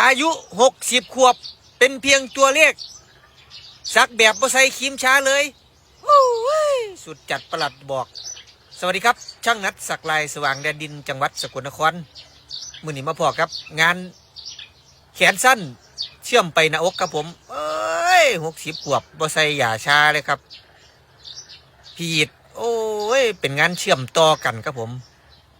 อายุหกสิบขวบ เป็นเพียงตัวเลขสักแบบบ่ใส่ครีมช้าเลยโอ้ยสุดจัดประหลัดบอก สวัสดีครับ ช่างนัดสักลายสว่างแดนดินจังหวัดสกลนครมือนี้มาพอครับ งานแขนสั้นเชื่อมไปหน้าอกครับผม เอ้ยหกสิบขวบบ่ใส่ยาชาเลยครับพีดโอ้ย เป็นงานเชื่อมต่อกันครับผม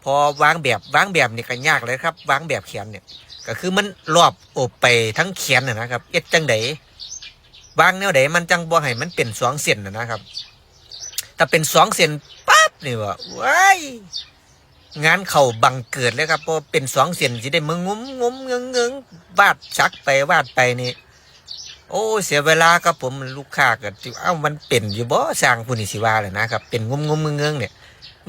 พอวางแบบวางแบบนี่ก็ยากเลยครับ วางแบบแขนเนี่ย ก็คือมันรอบโอบไปทั้งแขนนะนะครับเอ็ดจังไดวางแนวใดมันจังบ่ให้มันเป็นสองเส้นนะนะครับถ้าเป็นสองเส้นปั๊บนี่ว่าว้ายงานเข่าบังเกิดเลยครับเพราะเป็นสองเส้นสิได้มึงงุ้มงุ้มเงงเงงวาดชักไปวาดไปนี่โอ้เสียเวลาครับผมลูกค้าก็ที่เอ้ามันเป็นอยู่บ่สร้างผู้นี่สิว่าเลยนะครับ เป็นงุ้มงุ้มเงงเงงเนี่ย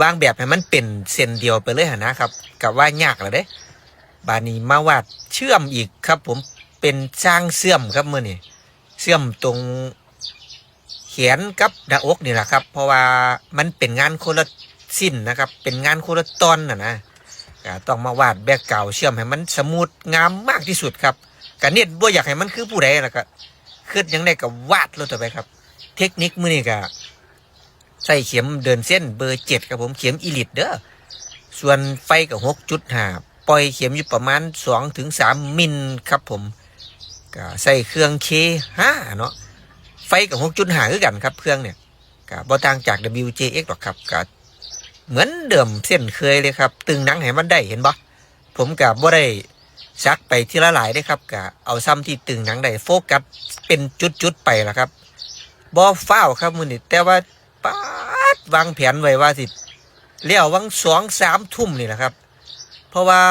วางแบบให้มันเป็นเส้นเดียวไปเลยหนะครับกับว่ายากแล้วเด้ บานี้มาวาดเชื่อมอีกครับ ผมเป็นสร้างเสื่อมครับมื่อนี่เสื่อมตรงเขียนกับหน้าอกนี่แหละครับ เพราะว่ามันเป็นงานคนละสิ้นนะครับ เป็นงานคนละตอนนะนะต้องมาวาดแบกเก่าเชื่อมให้มันสมูทงามมากที่สุดครับกันเนี่ยบ่อยากให้มันคือผู้ใดล่ะก็คือยังได้กับวาดลงต่อไปครับ เทคนิคมือนี่ก็ใส่เข็มเดินเส้นเบอร์เจ็ดครับผมเข็มอีลิตเด้อส่วนไฟกับหกจุดห้า ปล่อยเข็มอยู่ประมาณ2ถึง3มิลครับผมก็ใส่เครื่องเคห้าเนาะไฟกับ6จุดห้าคือกันครับเครื่องเนี่ยก็บ่ต่างจาก WJX หรอกครับก็เหมือนเดิมเส้นเคยเลยครับ ตึงหนังให้มันได้เห็นบ่ผมกับบ่ได้ซักไปทีละหลายได้ครับก็เอาซ้ำที่ตึงหนังได้โฟกัสเป็นจุดๆไปละครับบ่ฟ้าวครับมือนี้แต่ว่าป๊าดวางแผนไว้ว่าสิเลี้ยววังสองสามทุ่มนี่แหละครับ เพราะว่า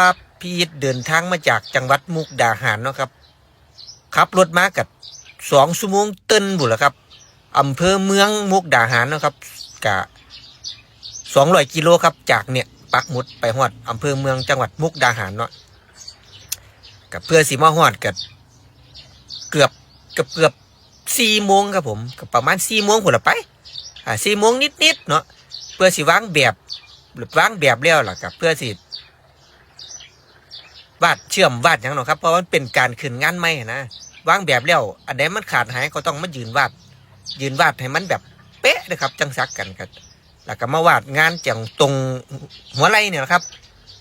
พี่อิทเดินทางมาจากจังหวัดมุกดาหารเนาะครับขับรถมากับสองชั่วโมงเต้นบุญแล้วครับอำเภอเมืองมุกดาหารเนาะครับกะสองร้อยกิโลครับจากเนี่ยปักหมุดไปฮอดอำเภอเมืองจังหวัดมุกดาหารเนาะกับเพื่อสีมาฮอดกับเกือบเกือบเกือบสี่โมงครับผมกับประมาณสี่โมงคนละไปอ่าสี่โมงนิดๆเนาะเพื่อสิวางแบบหรือวางแบบแล้วล่ะกับเพื่อสิ วาดเชื่อมวาดอย่างหนอครับ เพราะว่ามันเป็นการขึ้นงานใหม่นะวางแบบแล้วอันใดมันขาดหายก็ต้องมายืนวาด ยืนวาดให้มันแบบเป๊ะนะครับ จังซักกันครับแล้วก็มาวาดงานจังตรงหัวไหล่เนี่ยนะครับ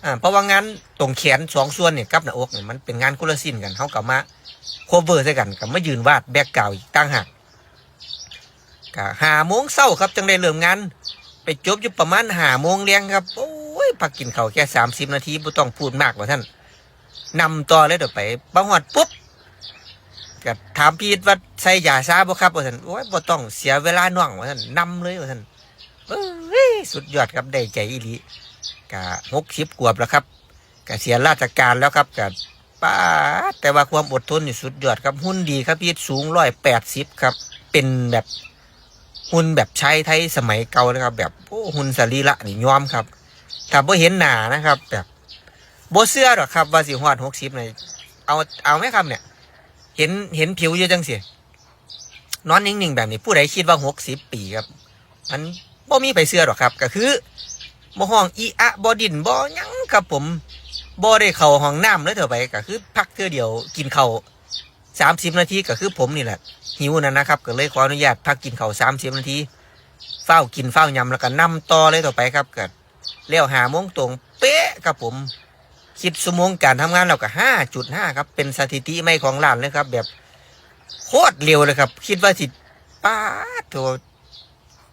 อ่าเพราะว่างานตรงแขนสองส่วนเนี่ยกับหน้าอกเนี่ยมันเป็นงานคนละสิ้นกันเขากับมาโคเวอร์ใส่กันกับมายืนวาดแบกเก่าอีกตั้งหักก็หาโมงเศร้าครับจังได้เริ่มงานไปจบอยู่ประมาณหาโมงเลี้ยงครับโอ้ยพักกินข้าวแค่สามสิบนาทีไม่ต้องพูดมากกว่าท่าน นำต่อเลยเดี๋ยวไปบังหอดปุ๊บก็ถามพี่ว่าใส่ยาซาบ่ครับว่าท่านโอ้ยบ่ต้องเสียเวลาน่องว่าท่านนำเลยว่าท่านเอ้ยสุดยอดครับได้ใจอีหลีกะหกสิบกวบแล้วครับกะเสียราชการแล้วครับกะป้าแต่ว่าความอดทนนี่สุดยอดครับหุ่นดีครับพี่สูงร้อยแปดสิบครับ เป็นแบบหุ่นแบบใช้ไทยสมัยเก่านะครับ แบบโอ้หุ่นสรีระนี่ยอมครับถ้าบ่เห็นหนานะครับ แบบ บเสื้อหรอกครับว่าสิฮอดหกสิบเลยเอาเอาไหมครับเนี่ย เห็นเห็นผิวอยู่จังสินอนนิ่งๆแบบนี้ผู้ใดคิดว่าหกสิบปีครับ มันบ่มีไปเสื้อหรอกครับ ก็คือบ่ห้องอีอะบ่ดินบ่ยังครับผมบ่ได้เข้าห้องน้ำเลยเถอะไปก็คือ พักเทื่อเดียวกินข้าวสามสิบนาทีก็คือผมนี่แหละหิวนั่นะครับก็เลยขออนุญาตพักกินข้าวสามสิบนาทีเฝ้ากินเฝ้ายำแล้วก็นำต่อเลยต่อไปครับก็เลี้ยวหาโมงตรงเป๊ะครับผม คิดสมงการทำงานเราก็ห้าจุดห้าครับ เป็นสถิติไม่ของร้านเลยครับ แบบโคตรเร็วเลยครับ คิดว่าสิป้าดโถ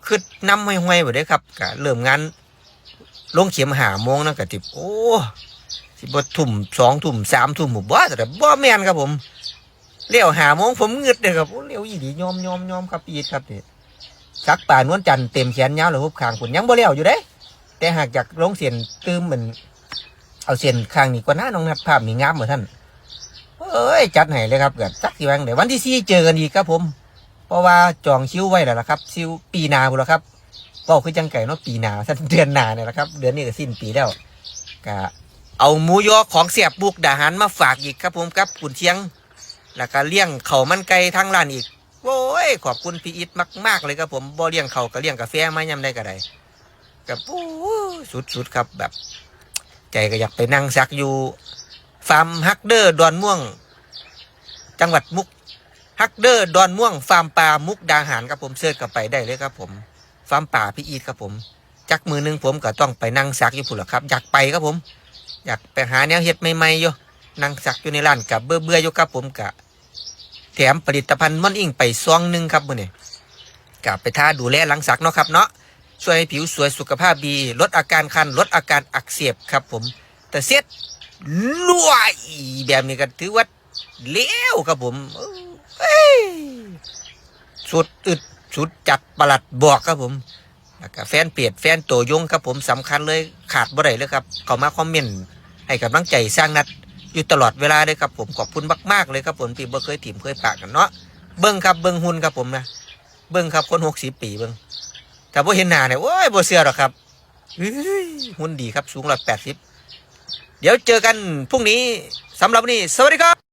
คือน้ำห้อยๆไปได้ครับก็เริ่มงานลงเข็มหาโมงนะก็ติบโอ้สิบทุ่มสองทุ่มสามทุ่มผมบ่แต่บ่แม่นครับผมเลี้ยวหาโมงผมเงึดเลยครับโอ้เลี้ยวอีดียอมยอมยอมครับปีดครับนี่ซักป่านวลจันเต็มแขนยาวเลยหุบขางผมยังบ่เลี้ยวอยู่เด้ แต่หากจากลงเสียนตื้มเหมือน เอาเส้นข้างนี้กว่าน้าน้องนัดภาพนี่งามเหมือนท่านเอ้ยจัดให้เลยครับเกิดจักกี่วันเดี๋ยววันที่สี่เจอกันอีกครับผม เพราะว่าจองคิวไว้แล้วละครับคิวปีนาบุแล้วครับก็คือจังไก่เนาะปีนาสันเดือนหนาเนี่ยแหละครับ เดือนนี้ก็สิ้นปีแล้วก็เอาหมูยอของเสียบบุกดาหารมาฝากอีกครับผมครับขุนเชียง แล้วก็เลี้ยงเขามันไก่ทั้งร้านอีกโอ้ยขอบคุณพี่อิทมากๆเลยครับผมบ่เลี้ยงเขาก็เลี้ยงกาแฟไมายำได้ก็ได้กับโอ้สุดๆครับแบบ ใจก็อยากไปนั่งซักอยู่ฟาร์มฮักเดอร์ดอนม่วง จังหวัดมุกฮักเดอร์ดอนม่วงฟาร์มปลามุกดาหารครับผมเสิร์ชกับไปได้เลยครับผมฟาร์มป่าพี่อีทครับผม จักมือหนึงผมก็ต้องไปนั่งซักอยู่พุ่นละครับ อยากไปครับผม อยากไปหาแนวเฮ็ดใหม่ๆอยู่นั่งซักอยู่ในร้านกับเบื่อเบื่ออยู่ครับผมกะแถมผลิตภัณฑ์ม่อนอิงไปซองหนึงครับมื้อนี้กะไปท่าดูแลหลังซักเนาะครับเนาะ ช่วยให้ผิวสวยสุขภาพดี ลดอาการคัน ลดอาการอักเสบครับผม แต่เซ็ตรวยแบบนี้ก็ถือว่าเลี้ยวครับผมเอ้ยสุดอึดสุดจัดประหลัดบอกครับผมแล้วก็แฟนเพจแฟนตัวยงครับผมสำคัญเลยขาดบ่ได้เลยครับเข้ามาคอมเมนต์ให้กำลังใจสร้างนัดอยู่ตลอดเวลาเลยครับผมขอบคุณมากๆเลยครับผมที่บ่เคยถิ่มเคยปากกันเนาะเบิ้งครับเบิ้งหุ่นครับผมนะเบิ้งครับคนหกสิบปีเบิ้ง ถ้าบ่เห็นหน้าเนี่ยโอ้ยบ่เสื้อหรอกครับเฮ้ยหุ่นดีครับสูงร้อยแปดสิบเดี๋ยวเจอกันพรุ่งนี้สำหรับวันนี้ สวัสดีครับ